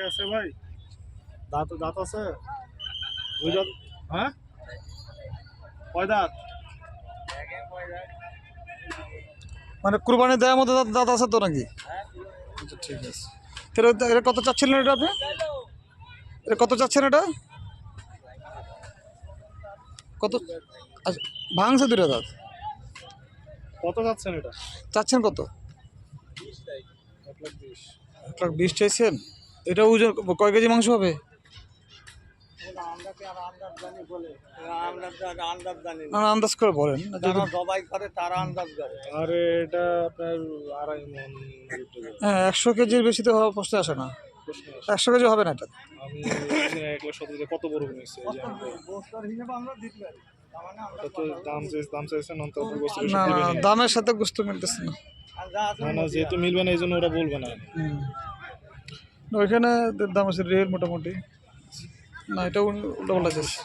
আছে ভাই? দাঁত দাঁত আছে? দুই দাঁত হ্যাঁ? কয় দাঁত? মানে কুরবানি দেওয়ার মতো দাঁত দাঁত আছে তো নাকি? আচ্ছা ঠিক আছে। তাহলে এটা- এটা কত চাচ্ছিলেন এটা আপনি? এটা কত চাচ্ছেন এটা? কত আচ্ছা ভাঙছে দুটো দাঁত। কত চাচ্ছেন এটা? চাচ্ছেন কত? এক লাখ বিশ। এক লাখ বিশ চাইছেন? এটা ওজন কয় কেজি মাংস হবে? আন্দাজ করে বলেন। সবাই করে তারা আন্দাজ করে আরে এটা আপনার আড়াই মন হ্যাঁ একশো কেজির বেশি তো হওয়া প্রশ্ন আসে না। একশো কেজি হবে না এটা? কত বড় না দামের সাথে গুস্ত মিলতেছে না। যেহেতু মিলবে না এই জন্য ওরা বলবে না। ওইখানে দাম আছে রিয়েল মোটামুটি। না এটা উল্টো পাল্টা যাচ্ছে